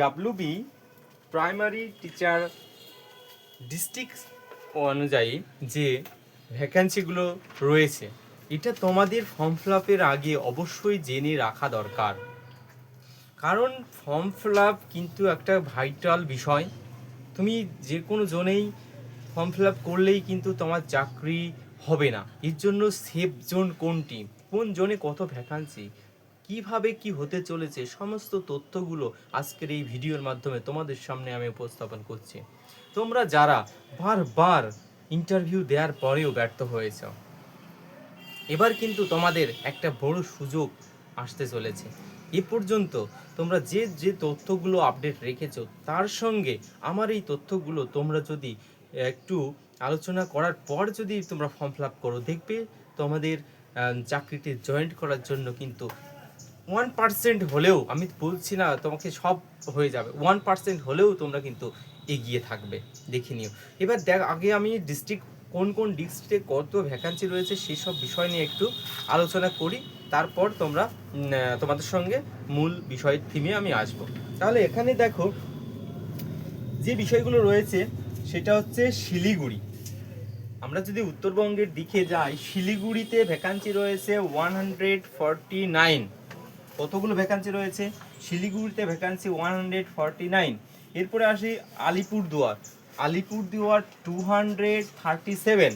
WB primary teacher district অনুযায়ী যে ভ্যাকান্সিগুলো রয়েছে, এটা তোমাদের ফর্ম ফিল আপের আগে অবশ্যই জেনে রাখা দরকার। কারণ ফর্ম ফিল আপ কিন্তু একটা ভাইটাল বিষয়। তুমি যে কোনো জোনেই ফর্ম ফিল আপ করলেই কিন্তু তোমার চাকরি হবে না। এর জন্য সেফ জোন কোনটি? কোন জোনে কত ভ্যাকান্সি কীভাবে কি হতে চলেছে সমস্ত তথ্যগুলো আজকের এই ভিডিওর মাধ্যমে তোমাদের সামনে আমি উপস্থাপন করছি। তোমরা যারা বারবার ইন্টারভিউ দেওয়ার পরেও ব্যর্থ হয়েছ এবার কিন্তু তোমাদের একটা বড় সুযোগ আসতে চলেছে। এ পর্যন্ত তোমরা যে যে তথ্যগুলো আপডেট রেখেছো তার সঙ্গে আমার এই তথ্যগুলো তোমরা যদি একটু আলোচনা করার পর যদি তোমরা ফর্ম ফিল করো দেখবে তোমাদের আহ, চাকরিতে জয়েন্ট করার জন্য কিন্তু ওয়ান পার্সেন্ট হলেও, আমি বলছি না তোমাকে সব হয়ে যাবে ওয়ান পার্সেন্ট হলেও তোমরা কিন্তু এগিয়ে থাকবে, দেখে নিও। এবার দেখ, আগে আমি ডিস্ট্রিক্ট কোন কোন ডিস্ট্রিক্টে কত ভ্যাকান্সি রয়েছে সেই সব বিষয় নিয়ে একটু আলোচনা করি, তারপর তোমরা তোমাদের সঙ্গে মূল বিষয়ের থিমে আমি আসব। তাহলে এখানে দেখো, যে বিষয়গুলো রয়েছে, সেটা হচ্ছে শিলিগুড়ি। আমরা যদি উত্তরবঙ্গের দিকে যাই, শিলিগুড়িতে ভ্যাকান্সি রয়েছে ওয়ান হান্ড্রেড ফর্টি নাইন কতগুলো ভ্যাকান্সি রয়েছে? শিলিগুড়িতে vacancy one hundred forty nine এরপরে আসি Alipurduar. Alipurduar two hundred thirty seven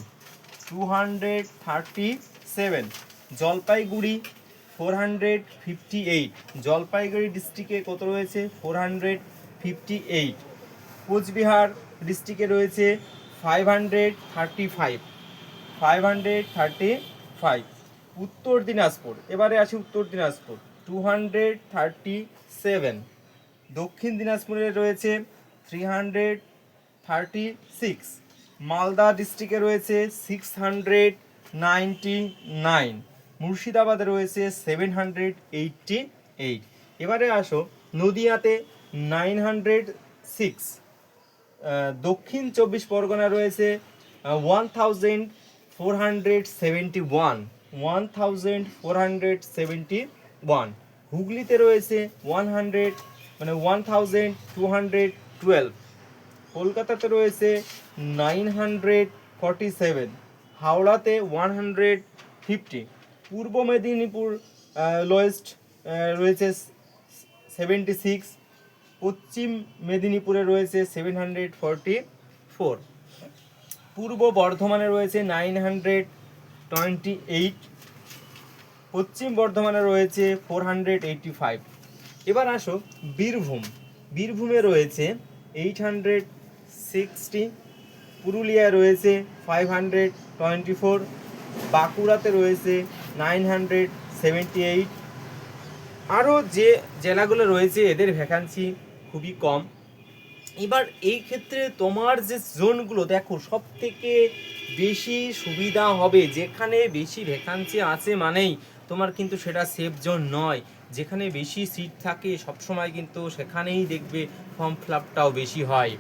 two hundred thirty seven Jalpaiguri four hundred fifty eight Jalpaiguri ডিস্ট্রিক্টে কত রয়েছে? Four hundred fifty eight Coochbehar ডিস্ট্রিক্টে রয়েছে five hundred thirty five five hundred thirty five Uttar Dinajpur. এবারে আসি Uttar Dinajpur. Two hundred thirty seven Dakshin দিনাজপুরে রয়েছে three hundred thirty six Malda ডিস্ট্রিক্টে রয়েছে সিক্স হান্ড্রেড নাইনটি নাইন মুর্শিদাবাদে রয়েছে সেভেন হান্ড্রেড এইটটি এইট এবারে আসো নদিয়াতে নাইন হান্ড্রেড সিক্স দক্ষিণ চব্বিশ পরগনা রয়েছে one thousand four hundred seventy one one thousand four hundred seventy one হুগলিতে রয়েছে ওয়ান হান্ড্রেড মানে one thousand two hundred twelve কলকাতাতে রয়েছে নাইন হান্ড্রেড ফর্টি সেভেন হাওড়াতে one hundred fifty Purba Medinipur lowest রয়েছে seventy six Paschim মেদিনীপুরে রয়েছে seven hundred forty four পূর্ব বর্ধমানে রয়েছে নাইন হান্ড্রেড টোয়েন্টি এইট পশ্চিম বর্ধমানে রয়েছে ফোর হান্ড্রেড এইটটি ফাইভ এবার আসো বীরভূম। বীরভূমে রয়েছে এইট হান্ড্রেড সিক্সটি পুরুলিয়ায় রয়েছে ফাইভ হান্ড্রেড টোয়েন্টি ফোর বাঁকুড়াতে রয়েছে নাইন হান্ড্রেড সেভেন্টি এইট আরও যে জেলাগুলো রয়েছে, এদের ভ্যাকান্সি খুবই কম। এবার এই ক্ষেত্রে তোমার যে জোনগুলো, দেখো সব থেকে বেশি সুবিধা হবে, যেখানে বেশি ভ্যাকান্সি আছে মানেই তোমার কিন্তু সেটা সেফ জোন নয়। যেখানে বেশি সিট থাকে, সবসময় কিন্তু সেখানেই দেখবে ফর্ম ফিল বেশি হয়।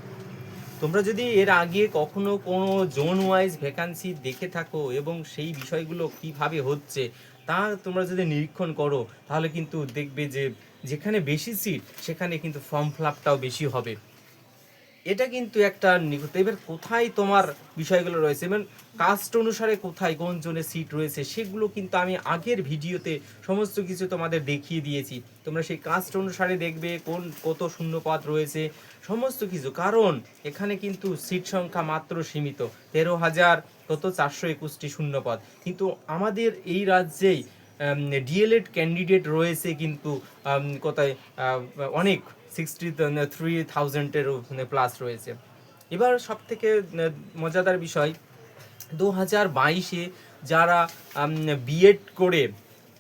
তোমরা যদি এর আগে কখনো কোনো জোন ওয়াইজ ভ্যাকান্সি দেখে থাকো এবং সেই বিষয়গুলো কীভাবে হচ্ছে, তা তোমরা যদি নিরীক্ষণ করো, তাহলে কিন্তু দেখবে যে যেখানে বেশি সিট সেখানে কিন্তু ফর্ম ফিল বেশি হবে। এটা কিন্তু একটা নিখুঁত। এবার কোথায় তোমার বিষয়গুলো রয়েছে? এবং কাস্ট অনুসারে কোথায়, কোন জোনে সিট রয়েছে, সেগুলো কিন্তু আমি আগের ভিডিওতে সমস্ত কিছু তোমাদের দেখিয়ে দিয়েছি। তোমরা সেই কাস্ট অনুসারে দেখবে কোন, কত শূন্যপদ রয়েছে, সমস্ত কিছু। কারণ এখানে কিন্তু সিট সংখ্যা মাত্র সীমিত। তেরো হাজার কত চারশো একুশটি শূন্যপদ। কিন্তু আমাদের এই রাজ্যেই ডিএলএড ক্যান্ডিডেট রয়েছে কিন্তু কোথায় অনেক। সিক্সটি থ্রি থাউজেন্ডের প্লাস রয়েছে। এবার সব থেকে মজাদার বিষয় দু হাজার বাইশে যারা বিএড করে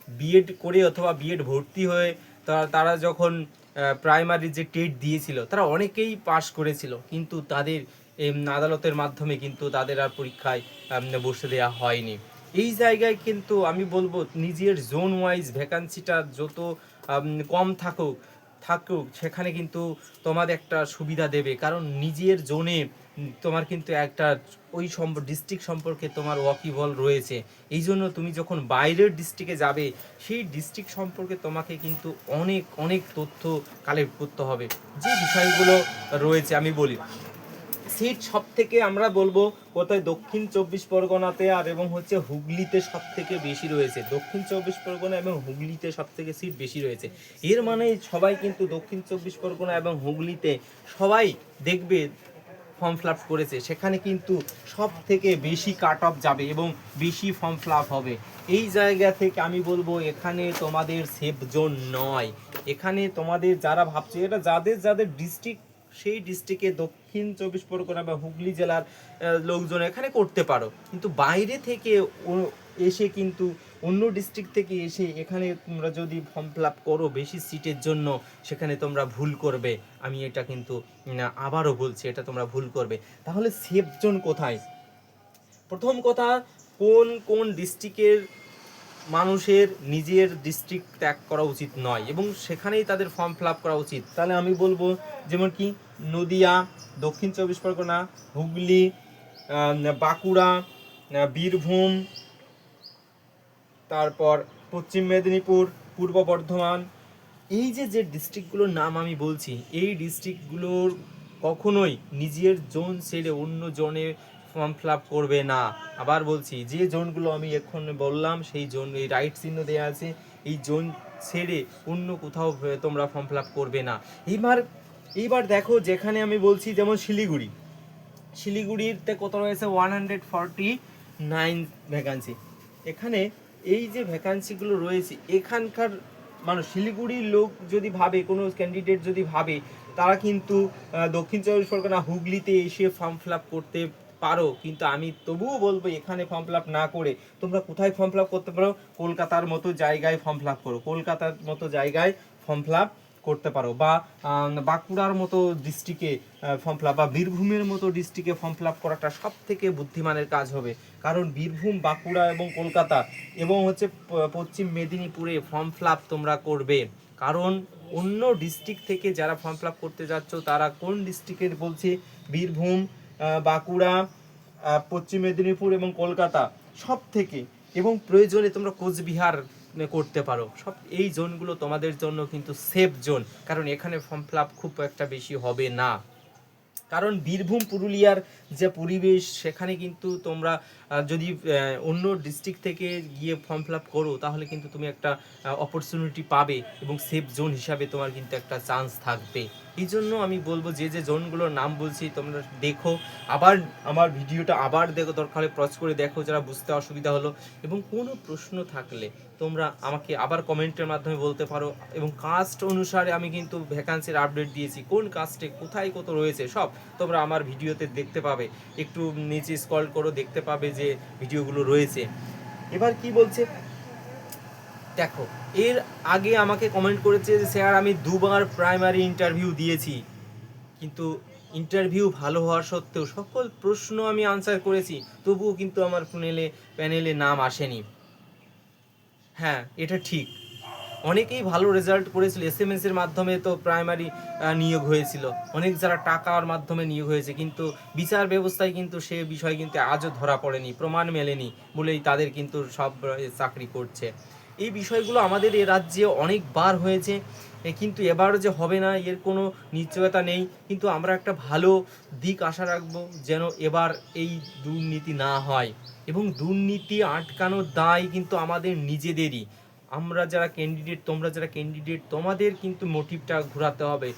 বিএড করে অথবা বিএড ভর্তি হয়ে তারা যখন প্রাইমারি যে টেট দিয়েছিল, তারা অনেকেই পাশ করেছিল, কিন্তু তাদের আদালতের মাধ্যমে কিন্তু তাদের আর পরীক্ষায় বসে দেওয়া হয়নি। এই জায়গায় কিন্তু আমি বলব, নিজের জোন ওয়াইজ ভ্যাকান্সিটা যত কম থাকুক থাকুক, সেখানে কিন্তু তোমাদের একটা সুবিধা দেবে। কারণ নিজের জোনে তোমার কিন্তু একটা ওই সম্প ডিস্ট্রিক্ট সম্পর্কে তোমার ওয়াকিবল রয়েছে। এই জন্য তুমি যখন বাইরের ডিস্ট্রিক্টে যাবে, সেই ডিস্ট্রিক্ট সম্পর্কে তোমাকে কিন্তু অনেক অনেক তথ্য কালেক্ট করতে হবে। যে বিষয়গুলো রয়েছে, আমি বলি। সিট সব থেকে আমরা বলব কোথায় দক্ষিণ চব্বিশ পরগনাতে আর এবং হচ্ছে হুগলিতে সব থেকে বেশি রয়েছে। দক্ষিণ চব্বিশ পরগনা এবং হুগলিতে সব থেকে সিট বেশি রয়েছে। এর মানে সবাই কিন্তু দক্ষিণ চব্বিশ পরগনা এবং হুগলিতে সবাই দেখবে ফর্ম ফিল আপ করেছে। সেখানে কিন্তু সব থেকে বেশি কাট অফ যাবে এবং বেশি ফর্ম ফিল আপ হবে। এই জায়গা থেকে আমি বলব এখানে তোমাদের সেফ জোন নয়। এখানে তোমাদের যারা ভাবছে, এটা যাদের যাদের ডিস্ট্রিক্ট সেই ডিস্ট্রিক্টে দক্ষিণ চব্বিশ পরগনা বা হুগলি জেলার লোকজন এখানে করতে পারো। কিন্তু বাইরে থেকে এসে কিন্তু অন্য ডিস্ট্রিক্ট থেকে এসে এখানে তোমরা যদি ফর্ম ফিল করো বেশি সিটের জন্য, সেখানে তোমরা ভুল করবে। আমি এটা কিন্তু আবারও বলছি, এটা তোমরা ভুল করবে। তাহলে সেফ জোন কোথায়? প্রথম কথা, কোন কোন ডিস্ট্রিক্টের মানুষের নিজের ডিস্ট্রিক্ট ত্যাগ করা উচিত নয়, এবং সেখানেই তাদের ফর্ম ফিল করা উচিত। তাহলে আমি বলব, যেমন কি নদিয়া, দক্ষিণ চব্বিশ পরগনা, হুগলি বাঁকুড়া বীরভূম, তারপর পশ্চিম মেদিনীপুর, পূর্ব বর্ধমান। এই যে যে ডিস্ট্রিক্টগুলোর নাম আমি বলছি, এই ডিস্ট্রিক্টগুলোর কখনোই নিজের জোন ছেড়ে অন্য জোনে ফর্ম ফিল আপ করবে না। আবার বলছি, যে জোনগুলো আমি এখন বললাম, সেই জোন এই রাইট চিহ্ন দেওয়া আছে, এই জোন ছেড়ে অন্য কোথাও তোমরা ফর্ম ফিল আপ করবে না। এইবার এইবার দেখো যেখানে আমি বলছি, যেমন শিলিগুড়ি। শিলিগুড়িতে কত রয়েছে? One hundred forty nine vacancy এখানে এই যে ভ্যাকান্সিগুলো রয়েছে, এখানকার মানুষ শিলিগুড়ির লোক যদি ভাবে, কোনো ক্যান্ডিডেট যদি ভাবে, তারা কিন্তু দক্ষিণ চব্বিশ পরগনা, হুগলিতে এসে ফর্ম ফিল আপ করতে পারো। কিন্তু আমি তবুও বলব, এখানে ফর্ম ফিল আপ না করে তোমরা কোথায় ফর্ম ফিল আপ করতে পারো? কলকাতার মতো জায়গায় ফর্ম ফিল করো। কলকাতার মতো জায়গায় ফর্ম ফিল আপ করতে পারো বা বাঁকুড়ার মতো ডিস্ট্রিক্টে ফর্ম ফিল বা বীরভূমের মতো ডিস্ট্রিক্টে ফর্ম ফিল করাটা সব থেকে বুদ্ধিমানের কাজ হবে। কারণ বীরভূম, বাঁকুড়া এবং কলকাতা এবং হচ্ছে পশ্চিম মেদিনীপুরে ফর্ম ফিল তোমরা করবে। কারণ অন্য ডিস্ট্রিক্ট থেকে যারা ফর্ম ফিল করতে যাচ্ছ, তারা কোন ডিস্ট্রিক্টের বলছে? বীরভূম বাঁকুড়া পশ্চিম মেদিনীপুর এবং কলকাতা সব থেকে এবং প্রয়োজনে তোমরা কোচবিহার করতে পারো। সব এই জোনগুলো তোমাদের জন্য কিন্তু সেফ জোন। কারণ এখানে ফর্ম ফিল খুব একটা বেশি হবে না। কারণ বীরভূম, পুরুলিয়ার যে পরিবেশ, সেখানে কিন্তু তোমরা যদি অন্য ডিস্ট্রিক্ট থেকে গিয়ে ফর্ম ফিল আপ করো, তাহলে কিন্তু তুমি একটা অপরচুনিটি পাবে এবং সেফ জোন হিসাবে তোমার কিন্তু একটা চান্স থাকবে। এই জন্য আমি বলব যে যে জোনগুলোর নাম বলছি, তোমরা দেখো। আবার আমার ভিডিওটা আবার দেখো, দরকার হলে প্রস করে দেখো, যারা বুঝতে অসুবিধা হলো। এবং কোনো প্রশ্ন থাকলে তোমরা আমাকে আবার কমেন্টের মাধ্যমে বলতে পারো। এবং কাস্ট অনুসারে আমি কিন্তু ভ্যাকান্সির আপডেট দিয়েছি। কোন কাস্টে কোথায় কত রয়েছে, সব তোমরা আমার ভিডিওতে দেখতে পাবে। একটু নিচে স্কল করো, দেখতে পাবে যে ভিডিওগুলো রয়েছে। এবার কি বলছে? দেখো, এর আগে আমাকে কমেন্ট করেছে যে, স্যার, আমি দুবার প্রাইমারি ইন্টারভিউ দিয়েছি। কিন্তু ইন্টারভিউ ভালো হওয়ার সত্ত্বেও সকল প্রশ্ন আমি আনসার করেছি। তবুও কিন্তু আমার প্যানেলে প্যানেলে নাম আসেনি। হ্যাঁ এটা ঠিক। অনেকেই ভালো রেজাল্ট করেছিল। এস এম এর মাধ্যমে তো প্রাইমারি নিয়োগ হয়েছিল। অনেক যারা টাকার মাধ্যমে নিয়োগ হয়েছে, কিন্তু বিচার ব্যবস্থায় কিন্তু সে বিষয় কিন্তু আজও ধরা পড়েনি, প্রমাণ মেলেনি বলেই তাদের কিন্তু সব চাকরি করছে। এই বিষয়গুলো আমাদের এ রাজ্যে অনেকবার হয়েছে কিন্তু এবার যে হবে না, এর কোনো নিশ্চয়তা নেই। কিন্তু আমরা একটা ভালো দিক আশা রাখব যেন এবার এই দুর্নীতি না হয়। এবং দুর্নীতি আটকানোর দায় কিন্তু আমাদের নিজেদেরই। আমরা যারা ক্যান্ডিডেট তোমরা যারা ক্যান্ডিডেট তোমাদের কিন্তু মোটিভটা ঘোরাতে হবে।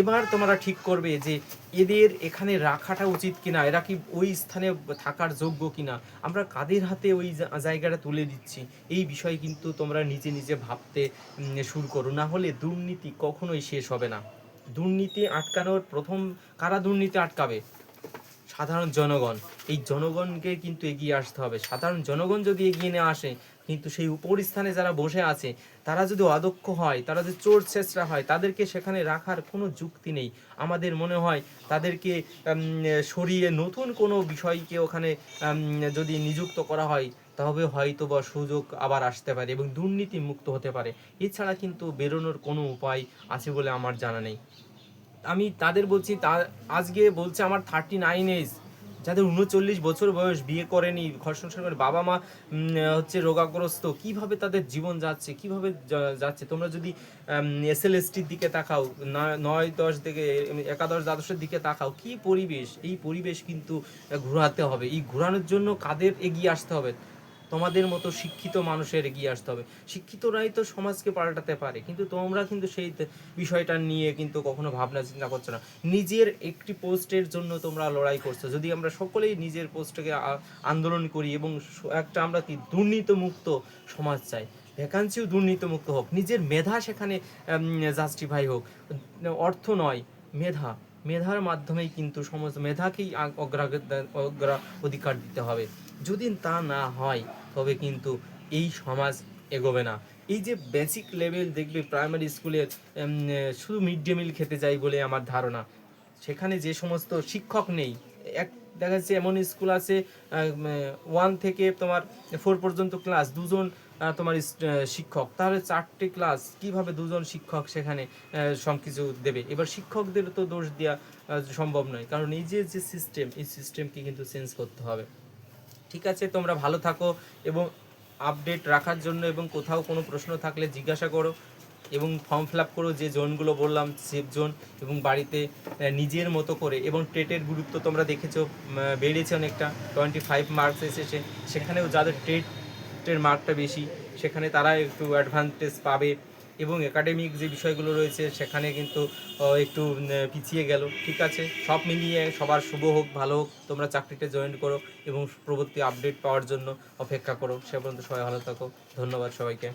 এবার তোমরা ঠিক করবে যে এদের এখানে রাখাটা উচিত কিনা, এরা কি ওই স্থানে থাকার যোগ্য কিনা। আমরা কাদের হাতে ওই জায়গাটা তুলে দিচ্ছি? এই বিষয়ে কিন্তু তোমরা নিজে নিজে ভাবতে শুরু করো। না হলে দুর্নীতি কখনোই শেষ হবে না। দুর্নীতি আটকানোর প্রথম, কারা দুর্নীতি আটকাবে? সাধারণ জনগণ। এই জনগণকে কিন্তু এগিয়ে আসতে হবে। সাধারণ জনগণ যদি এগিয়ে নিয়ে আসে কিন্তু সেই উপর স্থানে যারা বসে আছে, তারা যদি অদক্ষ হয়, তারা যদি চোর চেষ্টা হয়, তাদেরকে সেখানে রাখার কোনো যুক্তি নেই। আমাদের মনে হয় তাদেরকে সরিয়ে নতুন কোনো বিষয়কে ওখানে যদি নিযুক্ত করা হয়, তবে হয়তো বা সুযোগ আবার আসতে পারে এবং দুর্নীতি মুক্ত হতে পারে। এছাড়া কিন্তু বেরোনোর কোনো উপায় আছে বলে আমার জানা নেই। আমি তাদের বলছি, তা, আজকে বলছে আমার থার্টি নাইন এজ যাদের উনচল্লিশ বছর বয়স বিয়ে করেনি, ঘর সংসার করে বাবা মা হচ্ছে রোগাগ্রস্ত, কীভাবে তাদের জীবন যাচ্ছে, কীভাবে যাচ্ছে? তোমরা যদি এস এল দিকে তাকাও নয়- দশ থেকে, একাদশ দ্বাদশের দিকে তাকাও, কি পরিবেশ? এই পরিবেশ কিন্তু ঘোরাতে হবে। এই ঘোরানোর জন্য কাদের এগিয়ে আসতে হবে? তোমাদের মতো শিক্ষিত মানুষের এগিয়ে আসতে হবে। শিক্ষিতরাই তো সমাজকে পাল্টাতে পারে, কিন্তু তোমরা কিন্তু সেই বিষয়টা নিয়ে কিন্তু কখনো ভাবনা চিন্তা করছ না। নিজের একটি পোস্টের জন্য তোমরা লড়াই করছ। যদি আমরা সকলেই নিজের পোস্টকে আন্দোলন করি এবং একটা আমরা কি দুর্নীতিমুক্ত সমাজ চাই, ভ্যাকান্সিও দুর্নীতিমুক্ত হোক, নিজের মেধা সেখানে জাস্টিফাই হোক, অর্থ নয়, মেধা, মেধার মাধ্যমেই কিন্তু সমস্ত মেধাকেই অগ্রাধিকার অগ্রা অধিকার দিতে হবে। যদি তা না হয় তবে কিন্তু এই সমাজ এগোবে না। এই যে বেসিক লেভেল দেখবে প্রাইমারি স্কুলের শুধু মিড ডে মিল খেতে যাই বলে আমার ধারণা। সেখানে যে সমস্ত শিক্ষক নেই, এক দেখা যাচ্ছে এমন স্কুল আছে ওয়ান থেকে তোমার ফোর পর্যন্ত ক্লাস দুজন তোমার শিক্ষক। তাহলে চারটে ক্লাস কীভাবে দুজন শিক্ষক সেখানে সব কিছু দেবে? এবার শিক্ষকদের তো দোষ দেওয়া সম্ভব নয়। কারণ এই যে যে সিস্টেম এই সিস্টেমকে কিন্তু চেঞ্জ করতে হবে। ঠিক আছে, তোমরা ভালো থাকো এবং আপডেট রাখার জন্য এবং কোথাও কোনো প্রশ্ন থাকলে জিজ্ঞাসা করো এবং ফর্ম ফিল আপ করো যে জোনগুলো বললাম সেফ জোন এবং বাড়িতে নিজের মতো করে এবং টেটের গুরুত্ব তোমরা দেখেছ বেড়েছে অনেকটা টোয়েন্টি ফাইভ মার্কস এসেছে, সেখানেও যাদের টেটের মার্কটা বেশি, সেখানে তারা একটু অ্যাডভান্টেজ পাবে। এবং একাডেমিক যে বিষয়গুলো রয়েছে, সেখানে কিন্তু একটু পিছিয়ে গেল। ঠিক আছে? সব মিলিয়ে সবার শুভ হোক, ভালো হোক, তোমরা চাকরিতে জয়েন করো এবং প্রবর্তী আপডেট পাওয়ার জন্য অপেক্ষা করো। সে পর্যন্ত সবাই ভালো থাকো। ধন্যবাদ সবাইকে।